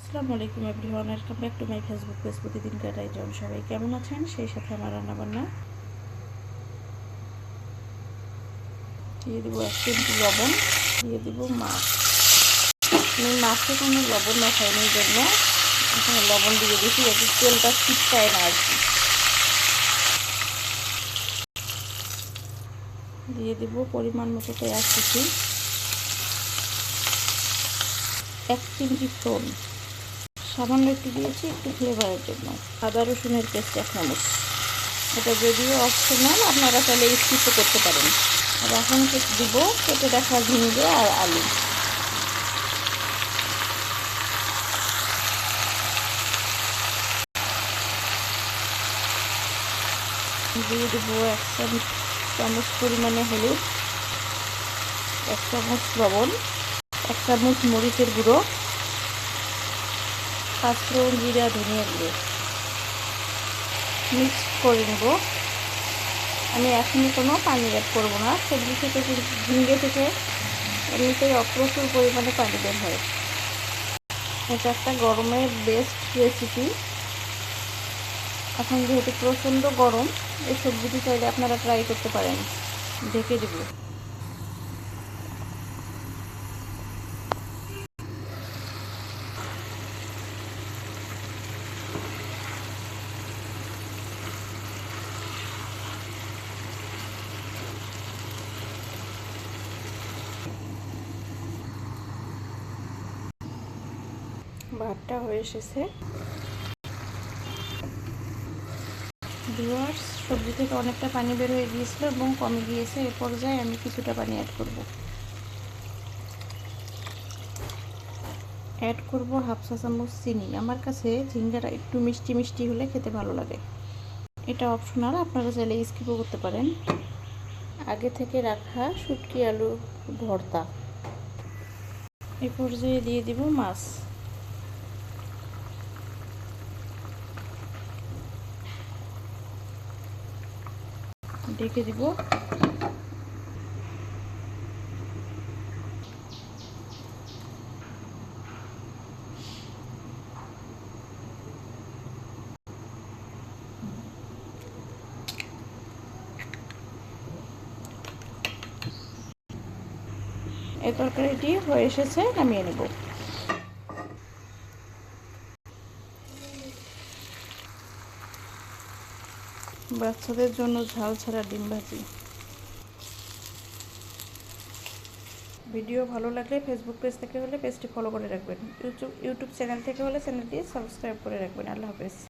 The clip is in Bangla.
আসসালামু আলাইকুম everyone welcome back to my Facebook page প্রতিদিন কাটাই জন সবাই কেমন আছেন? সেই সাথে আমার রান্নাবান্না। দিয়ে দেবো এক চিমটি লবণ, দিয়ে দেবো মাছ। আমি মাছে কোনো লবণ না খাইনি এই জন্য এখানে লবণ দিয়ে দিয়েছি, যাতে তেলটা ছিটকায় না আর কি। দিয়ে দেবো পরিমাণ মতো পেঁয়াজ কুচি। এক চিমটি ফোন সামান্য একটু দিয়েছি, একটু ফ্লেভারের জন্য। আদা, রসুনের পেস্ট এক চামচ। এটা যদিও অপশনাল আপনারা তাহলে স্কিপ করতে পারেন। আর এখন দিব? কেটে রাখা ঝিঙ্গে আর আলু। দিয়ে দেবো এক চামচ পরিমাণে হলুদ, এক চামচ লবণ, এক চামচ মরিচের গুঁড়ো। পাঁচফোড়ন জিরা, ধনিয়া গুঁড়ো। মিক্স করে নেব। আমি এখনই কোনো পানি অ্যাড করব না। সবজি থেকে ঝিঙ্গে থেকে এমনিতেই অপ্রচুর পরিমাণে পানি বের হয়। এটা একটা গরমের বেস্ট রেসিপি এখন যেহেতু প্রচণ্ড গরম, এই সবজিটি চাইলে আপনারা ট্রাই করতে পারেন। ঢেকে দেবো। ভাতটা হয়ে এসেছে। ভিউয়ার্স, সবজি থেকে অনেকটা পানি বের হয়ে গিয়েছিল এবং কমে গিয়েছে। এ পর্যায়ে আমি কিছুটা পানি অ্যাড করব। অ্যাড করব হাফ চা চামচ চিনি। আমার কাছে ঝিঙ্গাটা একটু মিষ্টি মিষ্টি হলে খেতে ভালো লাগে। এটা অপশনাল আপনারা চাইলে স্কিপও করতে পারেন। আগে থেকে রাখা শুটকি আলু ভর্তা। এ পর্যায়ে দিয়ে দিব মাছ। ঢেকে দিব। এই তরকারিটি হয়ে এসেছে নামিয়ে নেব। বাচ্চাদের জন্য ঝাল ছাড়া ডিম ভাজি। ভিডিও ভালো লাগলে ফেসবুক পেজ থেকে হলে পেজটি ফলো করে রাখবেন। ইউটিউব ইউটিউব চ্যানেল থেকে হলে চ্যানেলটি সাবস্ক্রাইব করে রাখবেন। আল্লাহ হাফেজ।